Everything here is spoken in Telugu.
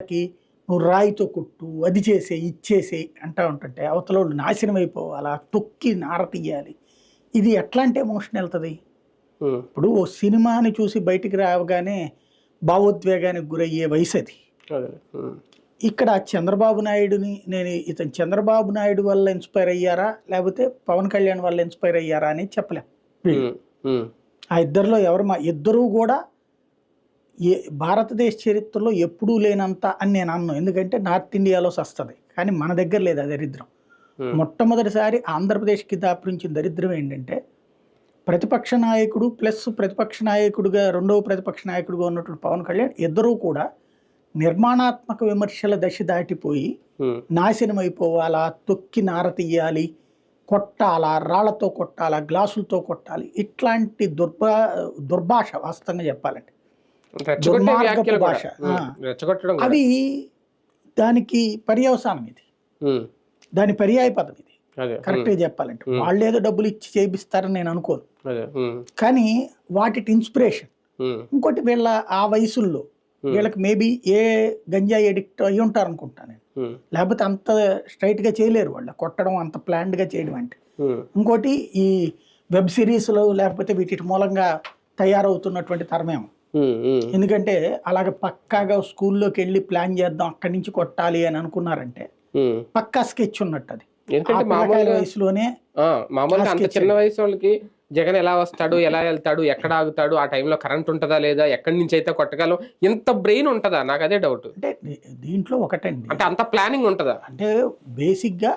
కి నువ్వు రాయితో కొట్టు అది చేసే ఇచ్చేసే అంటా ఉంటుంటే అవతల వాళ్ళు నాశనం అయిపోవాలా. తొక్కి నార తీయాలి. ఇది ఎట్లాంటి ఎమోషన్ వెళ్తుంది? ఇప్పుడు ఓ సినిమాని చూసి బయటికి రావగానే భావోద్వేగానికి గురయ్యే వయసు అది. ఇక్కడ చంద్రబాబు నాయుడుని నేను ఇతను చంద్రబాబు నాయుడు వల్ల ఇన్స్పైర్ అయ్యారా? లేకపోతే పవన్ కళ్యాణ్ వల్ల ఇన్స్పైర్ అయ్యారా అని చెప్పలేం. ఆ ఇద్దరిలో ఎవరు మా ఇద్దరూ కూడా ఏ భారతదేశ చరిత్రలో ఎప్పుడూ లేనంత అని నేను అన్నాను ఎందుకంటే నార్త్ ఇండియాలో వస్తుంది కానీ మన దగ్గర లేదు ఆ దరిద్రం. మొట్టమొదటిసారి ఆంధ్రప్రదేశ్కి దాపురించిన దరిద్రం ఏంటంటే ప్రతిపక్ష నాయకుడు ప్లస్ ప్రతిపక్ష నాయకుడిగా రెండవ ప్రతిపక్ష నాయకుడిగా ఉన్నటువంటి పవన్ కళ్యాణ్ ఇద్దరూ కూడా నిర్మాణాత్మక విమర్శల దశ దాటిపోయి నాశనం అయిపోవాలా తొక్కి నార తీయాలి కొట్టాలా రాళ్ళతో కొట్టాలా గ్లాసులతో కొట్టాలి. ఇట్లాంటి దుర్భా దుర్భాష వాస్తవంగా చెప్పాలంటే. దుర్మార్గపు భాష. అవి దానికి పర్యవసానం ఇది. దాని పర్యాయ పదం ఇది. అదే. కరెక్ట్గా చెప్పాలంటే. వాళ్ళు ఏదో డబ్బులు ఇచ్చి చేపిస్తారని నేను అనుకోను. అదే. కానీ వాటి ఇన్స్పిరేషన్. ఇంకోటి వీళ్ళ ఆ వయసుల్లో. వీళ్ళకి మేబీ ఏ గంజాయి ఎడిక్ట్ అయి ఉంటారు అనుకుంటాను నేను. లేకపోతే అంత స్ట్రైట్గా చేయలేరు వాళ్ళు. కొట్టడం అంత ప్లాన్డ్గా చేయడం అంటే. ఇంకోటి ఈ వెబ్ సిరీస్లు లేకపోతే వీటి మూలంగా తయారవుతున్నటువంటి తరమేమో ఎందుకంటే అలాగ పక్కాగా స్కూల్లోకి వెళ్ళి ప్లాన్ చేద్దాం అక్కడి నుంచి కొట్టాలి అని అనుకున్నారంటే. పక్కా స్కెచ్ ఉన్నట్టు అది ఎందుకంటే వయసులోనే మామూలుగా అంత చిన్న వయసు వాళ్ళకి జగన్ ఎలా వస్తాడు ఎలా వెళ్తాడు ఎక్కడ ఆగుతాడు ఆ టైంలో కరెంట్ ఉంటుందా లేదా ఎక్కడి నుంచి అయితే కొట్టగలం ఇంత బ్రెయిన్ ఉంటుందా? నాకు అదే డౌట్. అంటే దీంట్లో ఒకటండి. అంటే అంత ప్లానింగ్ ఉంటుందా? అంటే బేసిక్గా